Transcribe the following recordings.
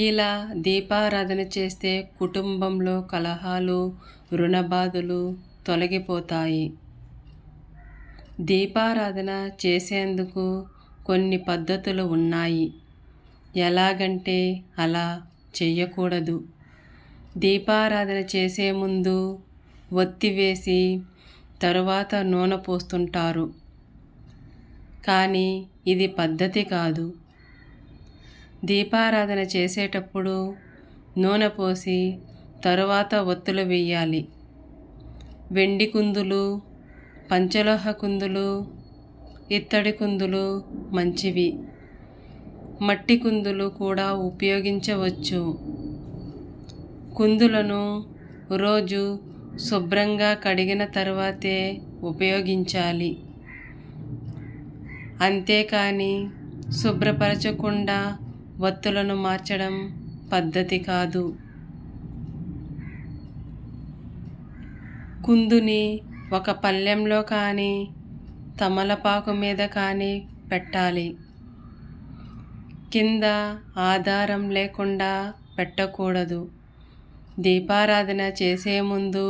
ఇలా దీపారాధన చేస్తే కుటుంబంలో కలహాలు రుణబాధలు తొలగిపోతాయి. దీపారాధన చేసేందుకు కొన్ని పద్ధతులు ఉన్నాయి. ఎలాగంటే అలా చేయకూడదు దీపారాధన చేసే ముందు ఒత్తి వేసి తరువాత నూనె పోస్తుంటారు. కానీ ఇది పద్ధతి కాదు. దీపారాధన చేసేటప్పుడు నూనె పోసి తరువాత ఒత్తులు వేయాలి వెండి కుందులు పంచలోహ కుందులు ఇత్తడి కుందులు మంచివి. మట్టి కుందులు కూడా ఉపయోగించవచ్చు. కుందులను రోజు శుభ్రంగా కడిగిన తర్వాతే ఉపయోగించాలి. అంతేకాని శుభ్రపరచకుండా వత్తులను మార్చడం పద్ధతి కాదు. కుందుని ఒక పళ్ళెంలో కానీ తమలపాకు మీద కానీ పెట్టాలి. కింద ఆధారం లేకుండా పెట్టకూడదు. దీపారాధన చేసే ముందు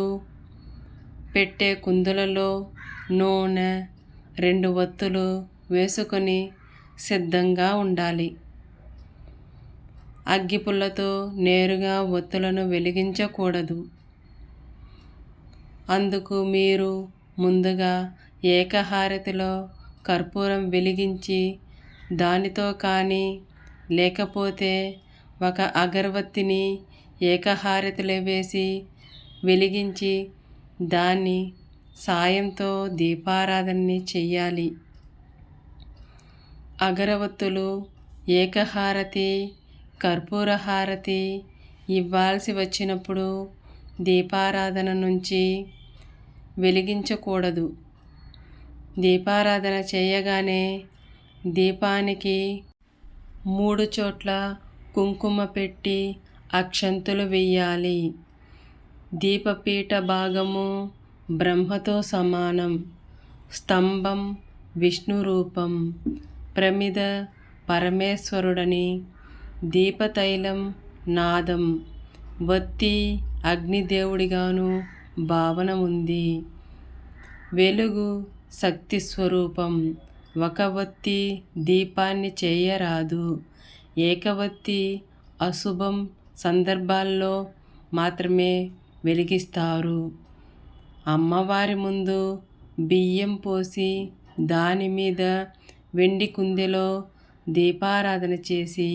పెట్టే కుందులలో నూనె రెండు వత్తులు వేసుకొని సిద్ధంగా ఉండాలి. అగ్గిపుల్లతో నేరుగా ఒత్తులను వెలిగించకూడదు. అందుకు మీరు ముందుగా ఏకహారతిలో కర్పూరం వెలిగించి దానితో కానీ లేకపోతే ఒక అగరవత్తిని ఏకహారతిలో వేసి వెలిగించి దాన్ని సాయంతో దీపారాధనని చెయ్యాలి. అగరవత్తులు ఏకహారతి కర్పూర హారతి ఇవ్వాల్సి వచ్చినప్పుడు దీపారాధన నుంచి వెలిగించకూడదు. దీపారాధన చేయగానే దీపానికి మూడు చోట్ల కుంకుమ పెట్టి అక్షంతులు వెయ్యాలి. దీపపీఠ భాగము బ్రహ్మతో సమానం. స్తంభం విష్ణు రూపం ప్రమిద పరమేశ్వరుడని దీపతైలం నాదం వత్తి అగ్నిదేవుడిగాను భావన ఉంది వెలుగు శక్తి స్వరూపం ఒక వత్తి దీపాన్ని చేయరాదు. ఏకవత్తి అశుభం సందర్భాల్లో మాత్రమే వెలిగిస్తారు. అమ్మవారి ముందు బియ్యం పోసి దాని మీద వెండి కుందెలో దీపారాధన చేసి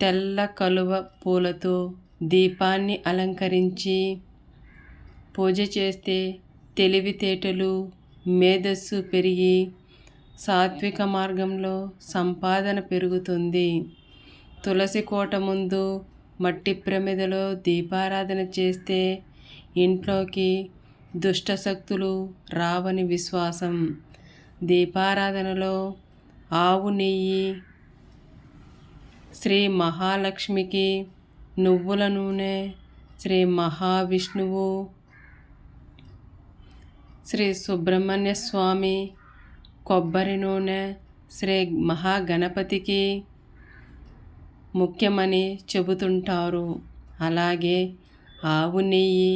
తెల్ల కలువ పూలతో దీపాన్ని అలంకరించి పూజ చేస్తే తెలివితేటలు మేధస్సు పెరిగి సాత్విక మార్గంలో సంపాదన పెరుగుతుంది. తులసి కోట ముందు మట్టి ప్రమిదలో దీపారాధన చేస్తే ఇంట్లోకి దుష్టశక్తులు రావని విశ్వాసం. దీపారాధనలో ఆవు నెయ్యి శ్రీ మహాలక్ష్మికి నువ్వుల నూనె శ్రీ మహావిష్ణువు శ్రీ సుబ్రహ్మణ్య స్వామి కొబ్బరి నూనె శ్రీ మహాగణపతికి ముఖ్యమని చెబుతుంటారు. అలాగే ఆవు నెయ్యి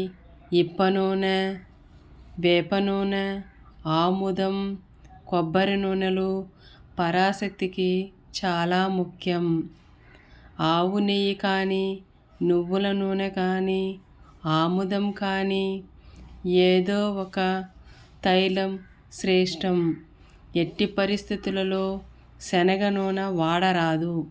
ఇప్ప నూనె వేప నూనె ఆముదం కొబ్బరి నూనెలు పరాశక్తికి చాలా ముఖ్యం. ఆవు నెయ్యి కానీ నువ్వుల నూనె కానీ ఆముదం కానీ ఏదో ఒక తైలం శ్రేష్టం. ఎట్టి పరిస్థితులలో శనగ నూనె వాడరాదు.